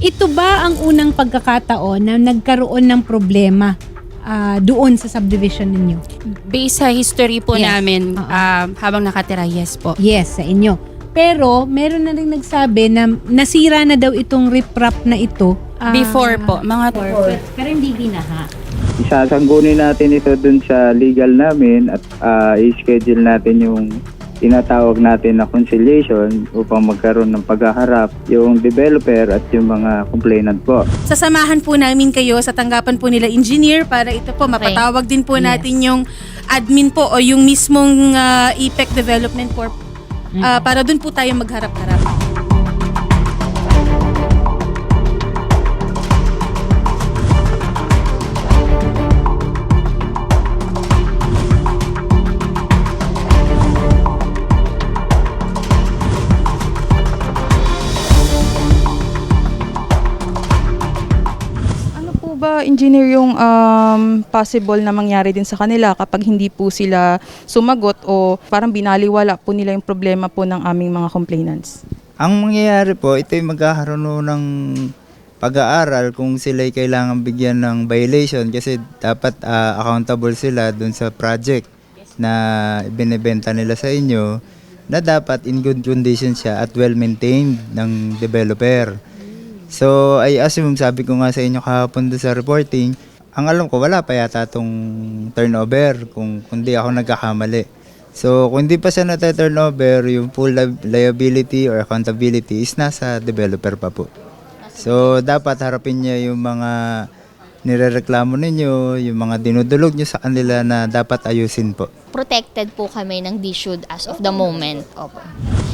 Ito ba ang unang pagkakataon na nagkaroon ng problema ah, doon sa subdivision ninyo? Based sa history po Yes. namin, um, habang nakatira, yes po. Yes, sa inyo. Pero meron na rin nagsabi na nasira na daw itong riprap na ito. ah, Before po, mga Pero hindi binaha. Isasanggunin natin ito dun sa legal namin at ah, i-schedule natin yung tinatawag natin na conciliation upang magkaroon ng paghaharap yung developer at yung mga complainant po. Sasamahan po namin kayo sa tanggapan po nila engineer para ito po mapatawag din po Yes. natin yung admin po o yung mismong uh, EPEC Development Corp ah, para dun po tayo magharap-harap. Engineer, yung um, possible na mangyari din sa kanila kapag hindi po sila sumagot o parang binaliwala po nila yung problema po ng aming mga complainants? Ang mangyayari po, ito ay magkakaroon ng pag-aaral kung sila ay kailangan bigyan ng violation kasi dapat ah, accountable sila dun sa project na binibenta nila sa inyo na dapat in good condition siya at well maintained ng developer. So, I assume, sabi ko nga sa inyo kahapon doon sa reporting, ang alam ko, wala pa yata itong turnover kung kundi ako nagkakamali. So, kung hindi pa siya na-turnover, yung full li- liability or accountability is nasa developer pa po. So, dapat harapin niya yung mga nirereklamo ninyo, yung mga dinudulog niyo sa kanila na dapat ayusin po. protected po kami ng DSUD as of the moment. Opo.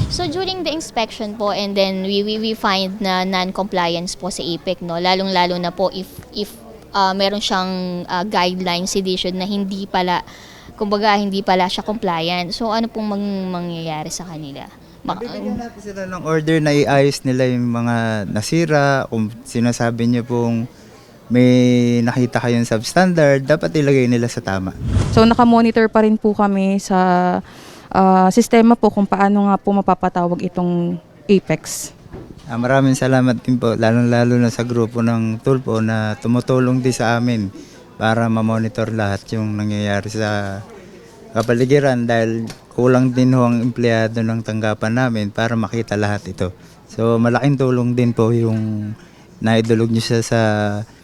So during the inspection po and then we we, we find na non-compliance po sa IPEC no, lalong-lalo na po if if ah, meron siyang ah, guidelines si DSUD na hindi pala kumbaga hindi pala siya compliant. So ano pong mang- mangyayari sa kanila? Ma- Bibigyan natin sila ng order na iayos nila yung mga nasira, kung sinasabi niyo pong may nakita kayong substandard, dapat ilagay nila sa tama. So nakamonitor pa rin po kami sa ah, sistema po kung paano nga po mapapatawag itong Apex. Ah, maraming salamat din po, lalong-lalo na sa grupo ng Tulpo na tumutulong din sa amin para ma-monitor lahat yung nangyayari sa kapaligiran dahil kulang din ho ang empleyado ng tanggapan namin para makita lahat ito. So malaking tulong din po yung naidulog niyo siya sa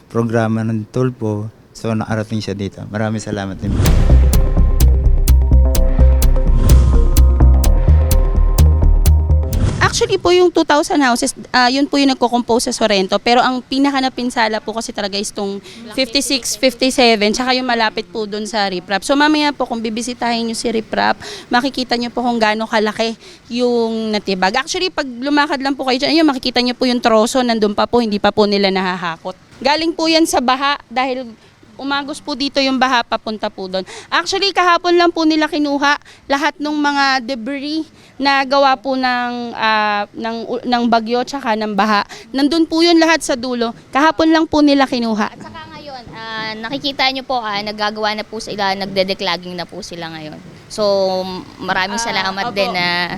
programa ng Tulpo. So nakarating siya dito. Maraming salamat din po. Actually po yung 2,000 houses, ah, yun po yung nagko-compose sa Sorrento. Pero ang pinaka napinsala po kasi talaga is tong 56, 57, tsaka yung malapit po dun sa Riprap. So mamaya po kung bibisitahin nyo si Riprap, makikita nyo po kung gaano kalaki yung natibag. Actually, pag lumakad lang po kayo dyan, ayun, makikita nyo po yung troso, nandun pa po, hindi pa po nila nahahakot. Galing po yan sa baha dahil umagos po dito yung baha papunta po doon. Actually, kahapon lang po nila kinuha lahat ng mga debris na gawa po ng, ah, ng, ng bagyo tsaka ng baha. Nandun po yun lahat sa dulo. Kahapon lang po nila kinuha. At saka ngayon, ah, nakikita niyo po ah, naggagawa na po sila, nagde-declogging na po sila ngayon. So maraming salamat opo. din na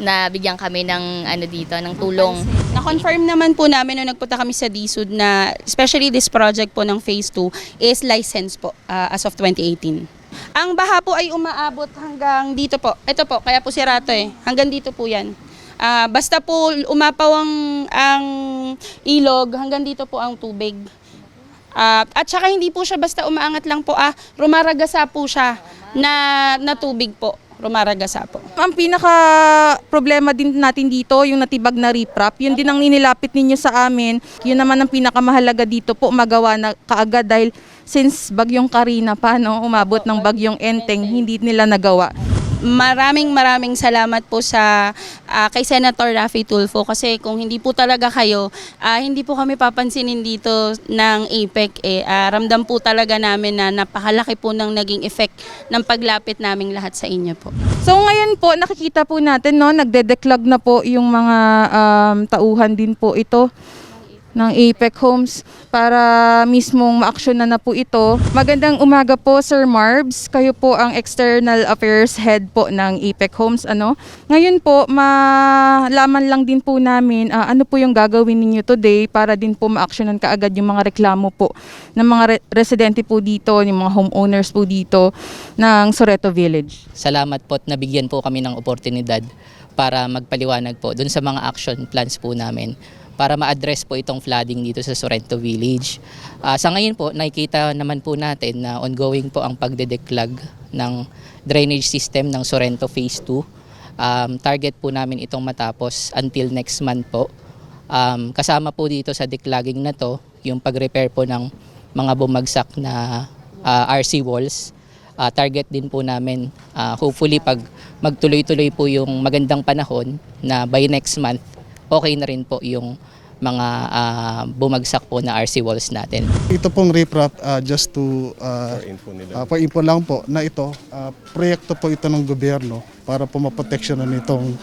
na bigyan kami ng ano dito, ng tulong. Na-confirm naman po namin nung nagpunta kami sa DSUD na especially this project po ng Phase 2 is license po ah, as of 2018. Ang baha po ay umaabot hanggang dito po. Ito po, kaya po si Rato eh. Hanggang dito po yan. Ah, basta po umapaw ang, ang ilog, hanggang dito po ang tubig. Ah, at saka hindi po siya basta umaangat lang po, ah, rumaragasa po siya na, na tubig po. Rumaragasa po. Ang pinaka problema din natin dito, yung natibag na riprap, yun din ang ninilapit ninyo sa amin. Yun naman ang pinakamahalaga dito po, magawa na kaagad dahil since bagyong Karina pa, no, umabot ng bagyong Enteng, hindi nila nagawa. Maraming maraming salamat po sa ah, kay Senator Raffy Tulfo kasi kung hindi po talaga kayo, ah, hindi po kami papansinin dito ng APEC. Eh, Ah, ramdam po talaga namin na napakalaki po ng naging effect ng paglapit naming lahat sa inyo po. So ngayon po, nakikita po natin, no, nagde-declog na po yung mga um, tauhan din po ito. Ng APEC Homes para mismong ma-actionan na po ito. Magandang umaga po Sir Marbs. Kayo po ang External Affairs Head po ng APEC Homes. Ano? Ngayon po, malaman lang din po namin ah, ano po yung gagawin ninyo today para din po ma-actionan kaagad yung mga reklamo po ng mga re- residente po dito, yung mga homeowners po dito ng Soreto Village. Salamat po at nabigyan po kami ng oportunidad para magpaliwanag po dun sa mga action plans po namin para ma-address po itong flooding dito sa Sorrento Village. Ah, sa ngayon po, nakikita naman po natin na ongoing po ang pagdedeklag ng drainage system ng Sorrento Phase 2. Um, target po namin itong matapos until next month po. Um, kasama po dito sa declogging na to, yung pag-repair po ng mga bumagsak na ah, RC walls. Ah, target din po namin, ah, hopefully pag magtuloy-tuloy po yung magandang panahon na by next month, okay na rin po yung mga ah, bumagsak po na RC walls natin. Ito pong riprap uh, just to uh, uh, for info lang po na ito uh, proyekto po ito ng gobyerno para po maproteksyonan itong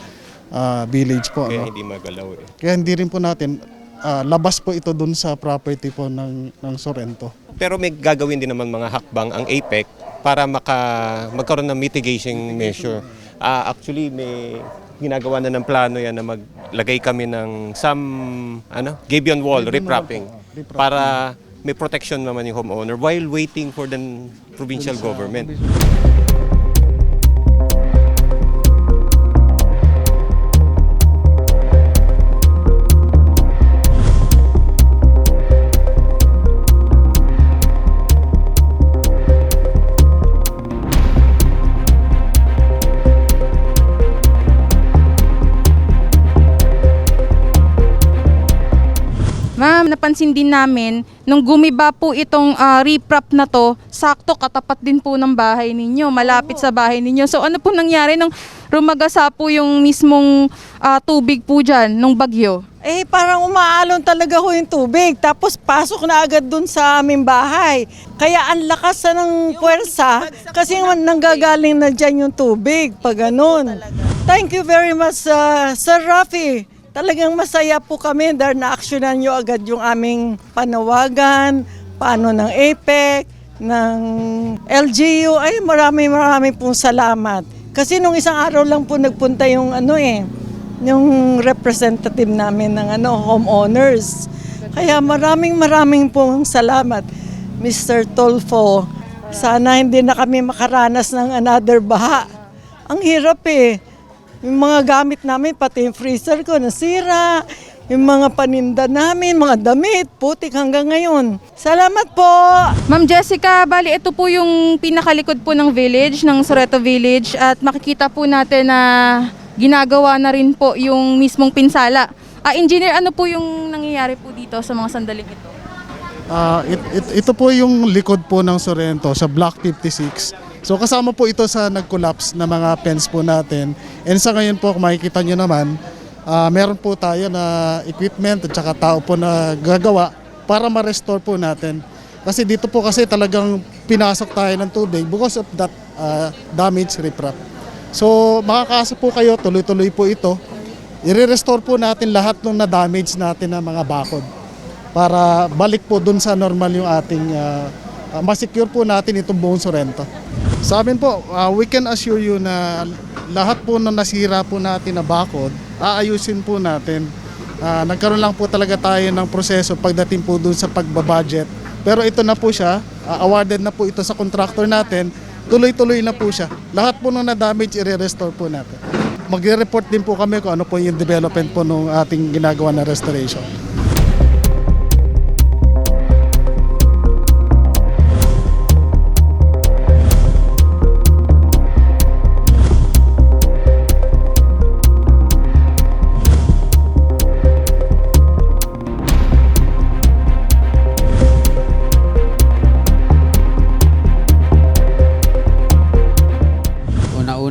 uh, village po Kaya ano. hindi magalaw eh. Kaya hindi rin po natin uh, labas po ito dun sa property po ng ng Sorrento. Pero may gagawin din naman mga hakbang ang APEC para maka, magkaroon ng mitigation measure. Ah, actually, may ginagawa na ng plano yan na maglagay kami ng some ano, gabion wall, riprapping, para may protection naman yung homeowner while waiting for the provincial government. Ma'am, napansin din namin, nung gumiba po itong ah, riprap na to, sakto katapat din po ng bahay ninyo, malapit sa bahay ninyo. So ano po nangyari nung rumagasa po yung mismong ah, tubig po dyan, nung bagyo? Eh, parang umaalon talaga ho yung tubig. Tapos pasok na agad dun sa aming bahay. Kaya ang lakas na ng puwersa kasi nanggagaling na dyan yung tubig. Pag ganun. Thank you very much, uh, Sir Rafi. Talagang masaya po kami dahil na-actionan nyo agad yung aming panawagan, paano ng APEC, ng LGU. Ay, marami marami pong salamat. Kasi nung isang araw lang po nagpunta yung ano eh, yung representative namin ng ano, homeowners. Kaya maraming maraming pong salamat, Mr. Tolfo. Sana hindi na kami makaranas ng another baha. Ang hirap eh. Yung mga gamit namin, pati yung freezer ko, nasira. Yung mga paninda namin, mga damit, putik hanggang ngayon. Salamat po! Ma'am Jessica, bali ito po yung pinakalikod po ng village, ng Soreto Village at makikita po natin na ginagawa na rin po yung mismong pinsala. Ah, engineer, ano po yung nangyayari po dito sa mga sandaling ito? Uh, it- it- ito po yung likod po ng Sorrento sa Block 56. So kasama po ito sa nag-collapse na mga pens po natin. And sa ngayon po, kung makikita nyo naman, ah, meron po tayo na equipment at saka tao po na gagawa para ma-restore po natin. Kasi dito po kasi talagang pinasok tayo ng tubig because of that ah, damage riprap. So makakaasa po kayo, tuloy-tuloy po ito. I-restore po natin lahat ng na-damage natin na mga bakod para balik po dun sa normal yung ating uh, uh, masecure po natin itong buong Sorrento. Sa amin po, uh, we can assure you na lahat po na nasira po natin na bakod, aayusin po natin. Uh, nagkaroon lang po talaga tayo ng proseso pagdating po dun sa pagbabudget. Pero ito na po siya, uh, awarded na po ito sa contractor natin, tuloy-tuloy na po siya. Lahat po nung na-damage, i-restore po natin. Magre-report din po kami kung ano po yung development po nung ating ginagawa na restoration.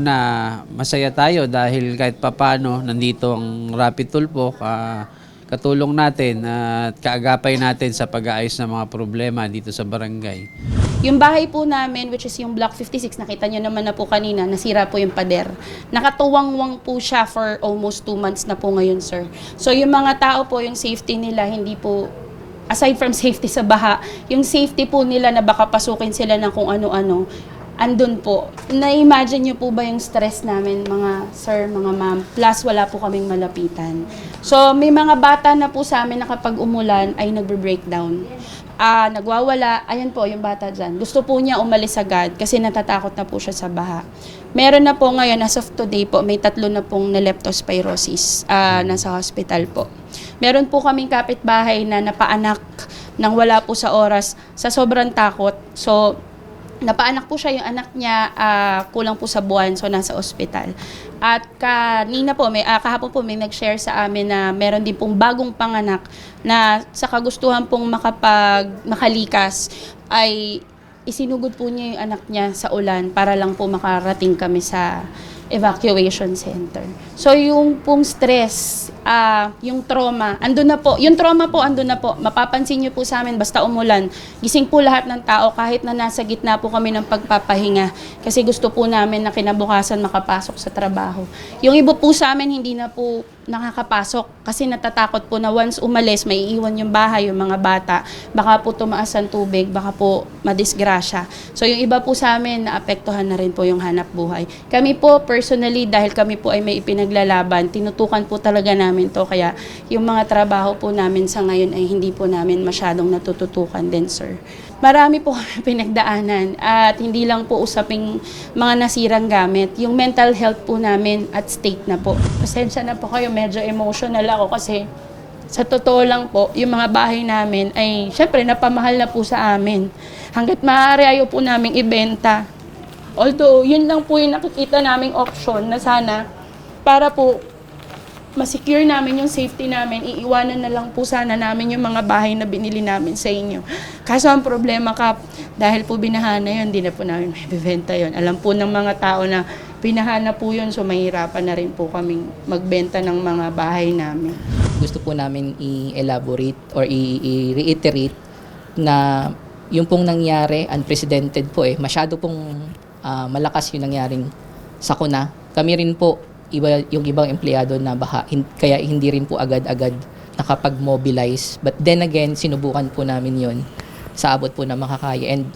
Una-una, masaya tayo dahil kahit papano nandito ang Rapid Tulpo. ah, katulong natin at kaagapay natin sa pag-aayos ng mga problema dito sa barangay. Yung bahay po namin, which is yung Block 56, nakita nyo naman na po kanina, nasira po yung pader. Nakatuwang-wang po siya for almost two months na po ngayon, sir. So yung mga tao po, yung safety nila, hindi po, aside from safety sa baha, yung safety po nila na baka pasukin sila ng kung ano-ano, andun po. Na-imagine nyo po ba yung stress namin, mga sir, mga ma'am? Plus, wala po kaming malapitan. So, may mga bata na po sa amin na kapag umulan ay nagbe-breakdown. Ah, nagwawala, ayan po yung bata dyan. Gusto po niya umalis agad kasi natatakot na po siya sa baha. Meron na po ngayon, as of today po, may tatlo na pong na leptospirosis ah, nasa hospital po. Meron po kaming kapitbahay na napaanak nang wala po sa oras sa sobrang takot. So, Napaanak po siya yung anak niya, ah, kulang po sa buwan, so nasa ospital. At kanina po, may, ah, kahapon po may nag-share sa amin na meron din pong bagong panganak na sa kagustuhan pong makapag, makalikas ay isinugod po niya yung anak niya sa ulan para lang po makarating kami sa evacuation center. So yung pong stress, ah, yung trauma, andun na po. Yung trauma po, andun na po. Mapapansin niyo po sa amin, basta umulan, gising po lahat ng tao kahit na nasa gitna po kami ng pagpapahinga. Kasi gusto po namin na kinabukasan makapasok sa trabaho. Yung iba po sa amin, hindi na po nakakapasok kasi natatakot po na once umalis, may iiwan yung bahay, yung mga bata. Baka po tumaas ang tubig, baka po madisgrasya. So yung iba po sa amin, naapektuhan na rin po yung hanap buhay. Kami po, personally, dahil kami po ay may ipinaglalaban, tinutukan po talaga namin to. Kaya yung mga trabaho po namin sa ngayon ay hindi po namin masyadong natututukan din, sir. Marami po kami pinagdaanan at hindi lang po usaping mga nasirang gamit. Yung mental health po namin at stake na po. Pasensya na po kayo, medyo emotional ako kasi sa totoo lang po, yung mga bahay namin ay syempre napamahal na po sa amin. Hanggat maaari ayaw po namin ibenta. Although, yun lang po yung nakikita naming option na sana para po masecure namin yung safety namin, iiwanan na lang po sana namin yung mga bahay na binili namin sa inyo. Kaso ang problema ka, dahil po binahana yun, hindi na po namin may bibenta yun. Alam po ng mga tao na binahana po yun, so mahirapan na rin po kaming magbenta ng mga bahay namin. gusto po namin i-elaborate or i-reiterate na yung pong nangyari, unprecedented po eh. Masyado pong ah, malakas yung nangyaring sakuna. Kami rin po, iba, yung ibang empleyado na baha, hin- kaya hindi rin po agad-agad nakapag-mobilize. But then again, sinubukan po namin yon sa abot po na makakaya. And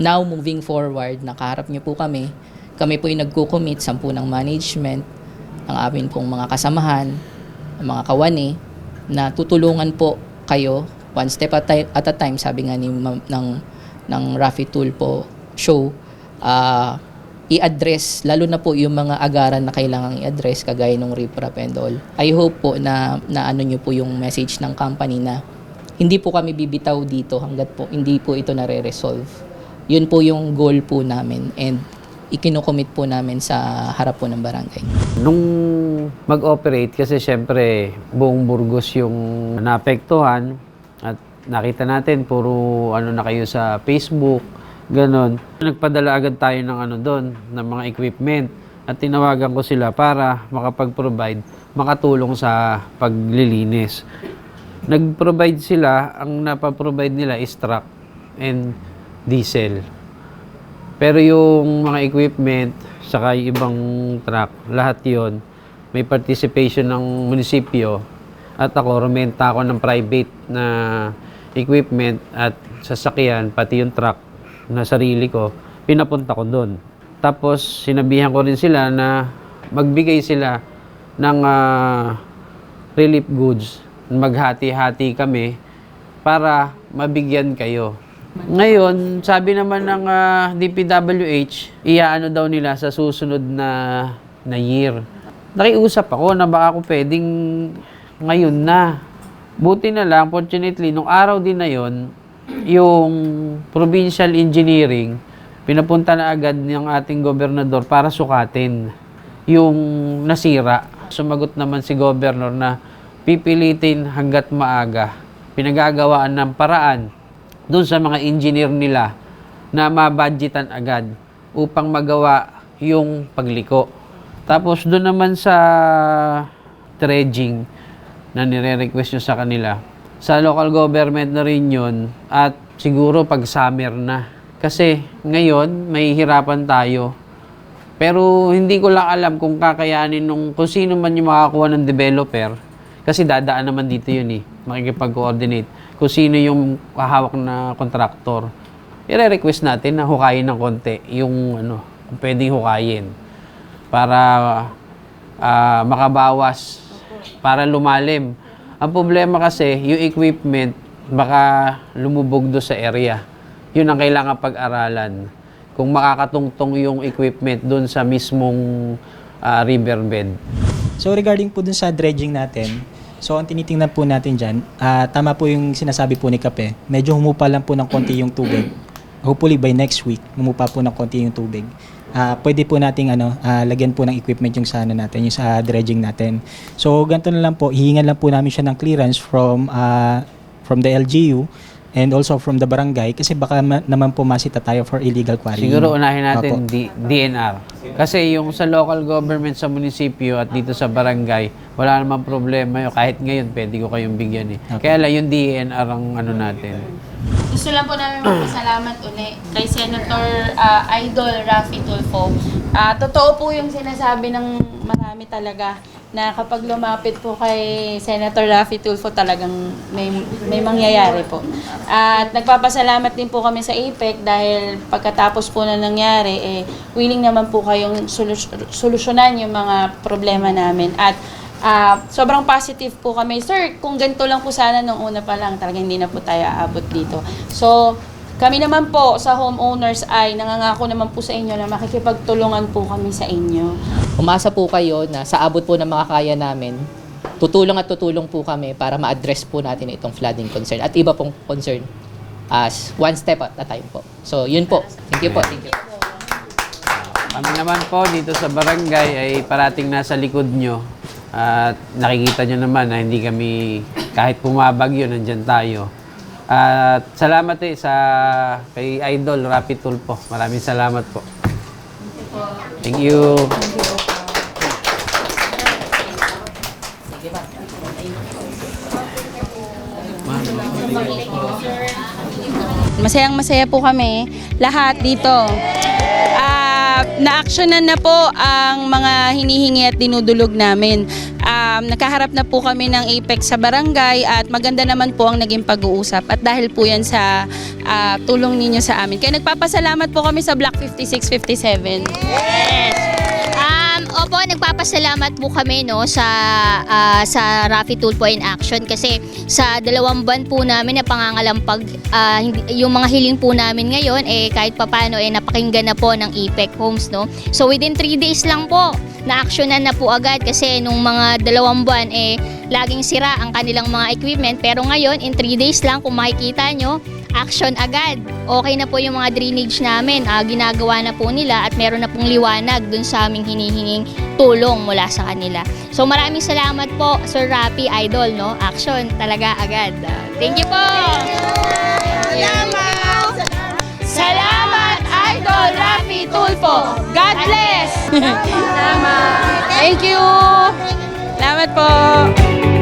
now, moving forward, nakaharap niyo po kami. Kami po yung nagko-commit, sampu ng management, ang amin pong mga kasamahan, ang mga kawani, na tutulungan po kayo one step at, at a time, sabi nga ni ng, ng Rafi Tool po show, ah, i-address, lalo na po yung mga agaran na kailangang i-address, kagaya ng riprap and all. I hope po na, na ano nyo po yung message ng company na hindi po kami bibitaw dito hanggat po hindi po ito nare-resolve. Yun po yung goal po namin and ikinukomit po namin sa harap po ng barangay. Nung mag-operate, kasi syempre buong Burgos yung naapektuhan at nakita natin puro ano na kayo sa Facebook, ganon. Nagpadala agad tayo ng ano doon, ng mga equipment at tinawagan ko sila para makapag-provide, makatulong sa paglilinis. Nag-provide sila, ang napaprovide nila is truck and diesel. Pero yung mga equipment, saka yung ibang truck, lahat yon may participation ng munisipyo at ako, rumenta ako ng private na equipment at sasakyan, pati yung truck na sarili ko, pinapunta ko doon. Tapos, sinabihan ko rin sila na magbigay sila ng ah, relief goods. Maghati-hati kami para mabigyan kayo. Ngayon, sabi naman ng ah, DPWH, iyaano daw nila sa susunod na na year. Nakiusap ako na baka ako pwedeng ngayon na. Buti na lang, fortunately, nung araw din na yon, yung provincial engineering, pinapunta na agad ng ating gobernador para sukatin yung nasira. Sumagot naman si governor na pipilitin hanggat maaga. Pinagagawaan ng paraan doon sa mga engineer nila na mabudgetan agad upang magawa yung pagliko. Tapos doon naman sa dredging, na nire-request nyo sa kanila. Sa local government na rin yun at siguro pag summer na. Kasi ngayon, may hirapan tayo. Pero hindi ko lang alam kung kakayanin nung kung sino man yung makakuha ng developer. Kasi dadaan naman dito yun eh. Makikipag-coordinate. Kung sino yung hahawak na kontraktor. I-request natin na hukayin ng konti yung ano, kung pwedeng hukayin. Para ah, makabawas, para lumalim. Ang problema kasi, yung equipment, baka lumubog do sa area. Yun ang kailangan pag-aralan. Kung makakatungtong yung equipment doon sa mismong ah, riverbed. So regarding po dun sa dredging natin, so ang tinitingnan po natin dyan, ah, tama po yung sinasabi po ni Kape, medyo humupa lang po ng konti yung tubig. Hopefully by next week, humupa po ng konti yung tubig. Ah, pwede po nating ano, ah, lagyan po ng equipment yung sa ano natin, yung sa dredging natin. So ganito na lang po, hihingan lang po namin siya ng clearance from ah, from the LGU and also from the barangay kasi baka ma- naman po masita tayo for illegal quarrying. Siguro unahin natin Opo. D- DNR. Kasi yung sa local government sa munisipyo at dito sa barangay, wala namang problema yun. Kahit ngayon, pwede ko kayong bigyan eh. Kaya lang yung DNR ang ano natin. Gusto lang po namin magpasalamat uli kay Senator ah, Idol Rafi Tulfo. Ah, totoo po yung sinasabi ng marami talaga na kapag lumapit po kay Senator Rafi Tulfo talagang may, may mangyayari po. At nagpapasalamat din po kami sa APEC dahil pagkatapos po na nangyari, eh, willing naman po kayong solus- solusyonan yung mga problema namin. At Ah, sobrang positive po kami. Sir, kung ganito lang po sana nung una pa lang, talagang hindi na po tayo aabot dito. So, kami naman po sa homeowners ay nangangako naman po sa inyo na makikipagtulungan po kami sa inyo. Umasa po kayo na sa abot po ng mga kaya namin, tutulong at tutulong po kami para ma-address po natin itong flooding concern at iba pong concern as one step at a time po. So, yun po. Thank you po. Thank you. Kami naman po dito sa barangay ay parating nasa likod nyo. At nakikita nyo naman na hindi kami, kahit pumabagyo, nandyan tayo. At salamat eh sa kay Idol Rapi Tulpo. Maraming salamat po. Thank you. Masayang masaya po kami lahat dito. Na-actionan na po ang mga hinihingi at dinudulog namin. Um, nakaharap na po kami ng APEC sa barangay at maganda naman po ang naging pag-uusap at dahil po yan sa ah, tulong ninyo sa amin. Kaya nagpapasalamat po kami sa Block 5657. Um, opo, nagpapasalamat po kami no sa ah, sa Rafi Tulpo in Action kasi sa dalawang buwan po namin na pangangalampag ah, hindi- yung mga hiling po namin ngayon eh kahit papano eh napakinggan na po ng EPEC Homes no. So within 3 days lang po na-actionan na po agad kasi nung mga dalawang buwan eh laging sira ang kanilang mga equipment pero ngayon in 3 days lang kung makikita nyo action agad. Okay na po yung mga drainage namin. Ah, ginagawa na po nila at meron na pong liwanag dun sa aming hinihinging tulong mula sa kanila. So maraming salamat po Sir Rapi Idol no. Action talaga agad. Ah, thank you po. Salamat! Salamat, Idol Rafi Tulfo! God bless! Salamat! Thank you! Salamat po!